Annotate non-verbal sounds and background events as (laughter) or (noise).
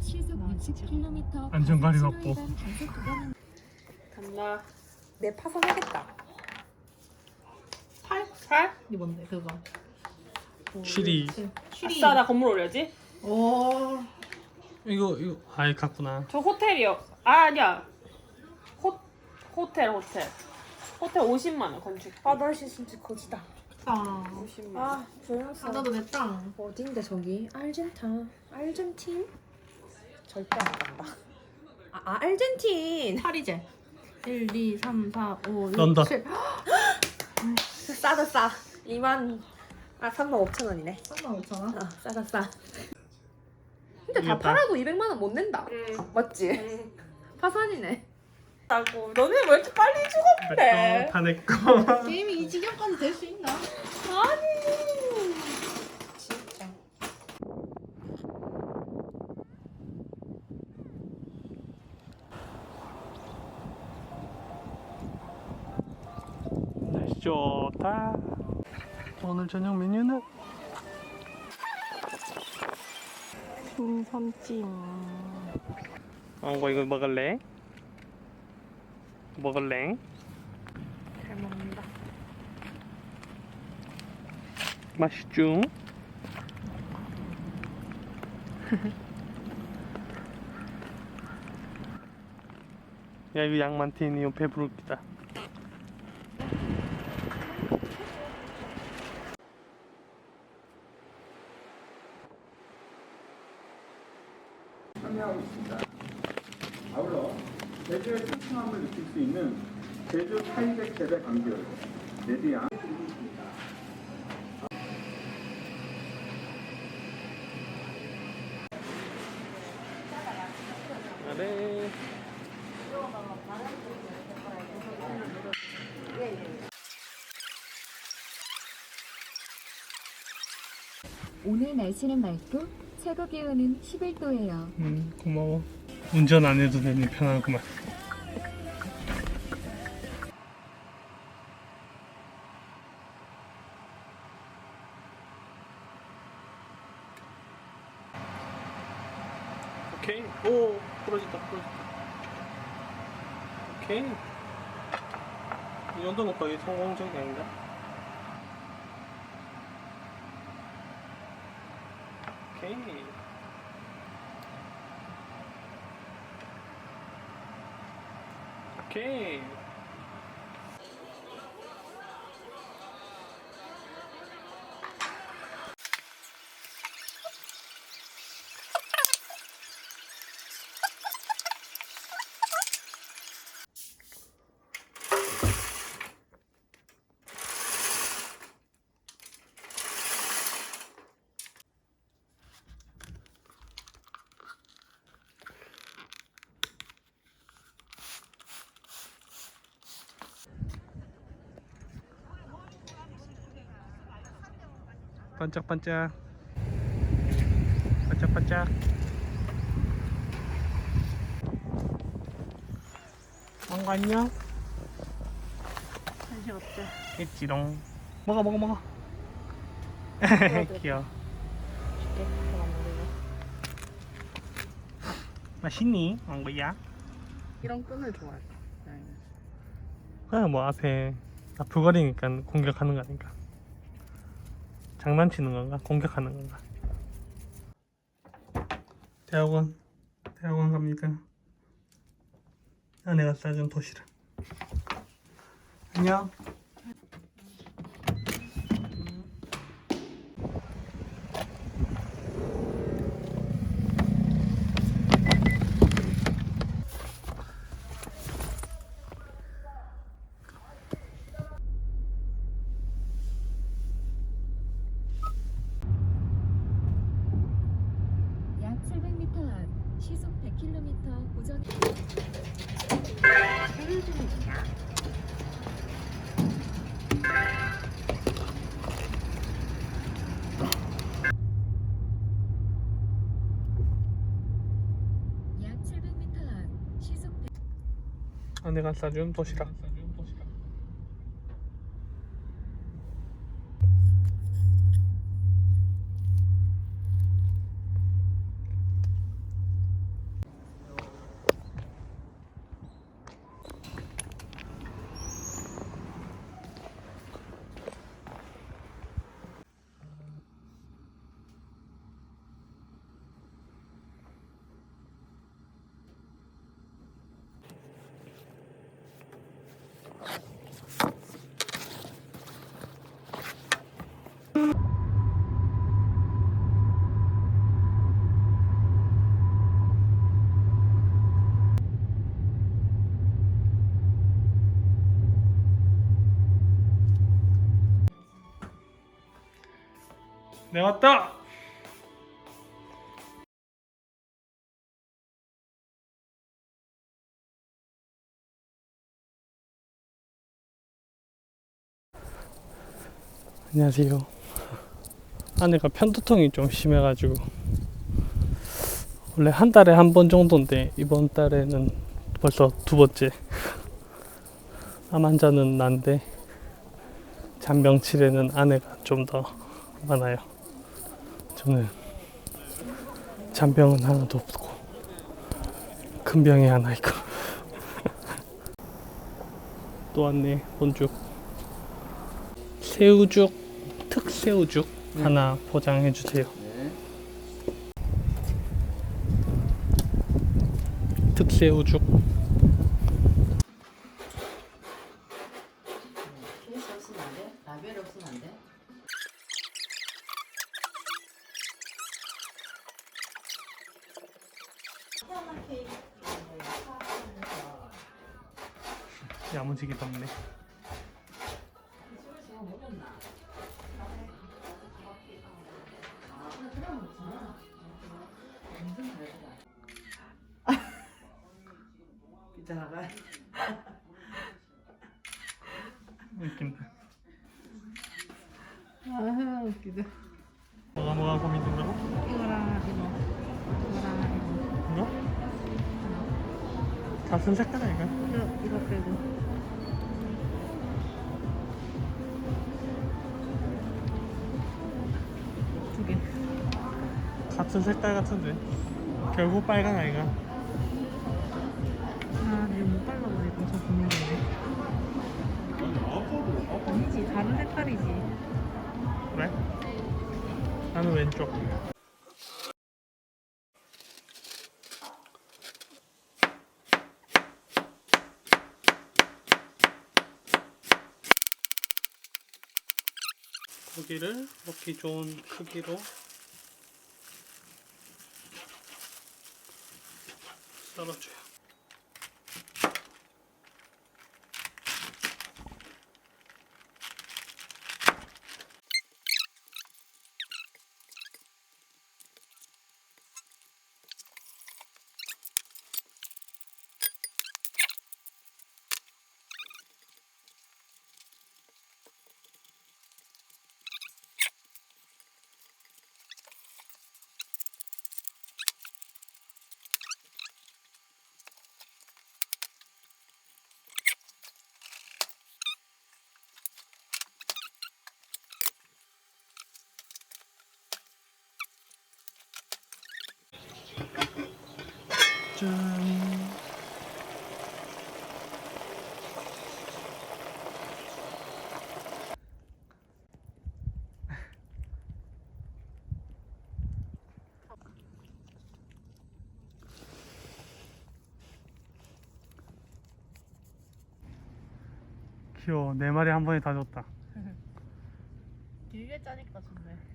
시속 60km 안전가리 확보. 간다. 내 파산하겠다. 팔? 팔? 이 뭔데 그거? 쉬리 쉬리. 아싸 나 건물 올려야지. 오. 이거 이거 아예 갔구나 저 호텔이요. 아 아니야. 호 호텔 호텔. 호텔 50만 원 건축. 아 날씨 진짜 거지다. 아. 50만 원. 아. 아 나도 내 땅. 어딘데 저기? 알젠타. 알젠틴? 절대 안 간다. 아, 아 알젠틴. 파리제. 1, 2, 3, 4, 5, 6, 런던. 7. 싸다 싸. 2만 아 3만 5천 원이네. 3만 5천 원. 아 싸다 싸. 근데 다 이겼다. 팔아도 200만 원 못 낸다. 응. 맞지? 응. 파산이네. 라고. 너네 왜 이렇게 빨리 죽었대? 다내거 게임이 이 지경까지 될 수 있나? 아니. 진짜. 날씨 좋다 오늘 저녁 메뉴는 생선찜. 어 이거 먹을래? 먹을래? 잘 먹는다. 맛있죠? (laughs) 야 이거 양만테니 이거 배부르겠다 참여하고 있습니다. 아울러 제주의 상큼함을 느낄 수 있는 제주 타이백 재배 감귤 레디양 그래 오늘 날씨는 맑고 최고 기온은 11도예요. 음 고마워. 운전 안 해도 되니 편하구만. 오케이. 오 부러졌다 부러졌다. 오케이. 이 정도면 거의 성공적이 아닌가? 오케 반짝반짝. 반짝반짝. 망고 안녕? 관심 없대. 있지롱. 먹어 먹어 먹어. (laughs) 귀여워. 맛있니 망고야? 이런 끈을 좋아해. 그냥 뭐 앞에 나 불거리니까 공격하는 거 아닌가 장난치는 건가? 공격하는 건가? 대학원 대학원 갑니다 아내가 싸준 도시락. 안녕 약 700m 앞 시속 100km 고정 약 700m 앞 시속 아내가 싸준 도시락 내 왔다. 안녕하세요. 아내가 편두통이 좀 심해가지고 원래 한 달에 한 번 정도인데 이번 달에는 벌써 두 번째. 암 환자는 난데 잔병 치레는 아내가 좀 더 많아요. 저는 잔병은 하나도 없고 큰 병이 하나 있고. (laughs) 또 왔네 본죽. 새우죽 특새우죽 하나 포장해 주세요. 특새우죽 케이스 없으면 안 돼? 라벨 없으면 안 돼? 야무지게 덥네. 이따가 웃긴다. 아 웃기다. 같은 색깔 아닌가? 이거. 이거 이거 빼고. 두 개. 같은 색깔 같은데 결국 빨간 아이가 아, 이거 못 발라버리고 저 고민이네. 아니지, 다른 색깔이지. 그래? 나는 왼쪽 고기를 먹기 좋은 크기로. 썰어줘요 귀여워 네 마리 한 번에 다 줬다 (laughs) 길게 짜니까 좋네.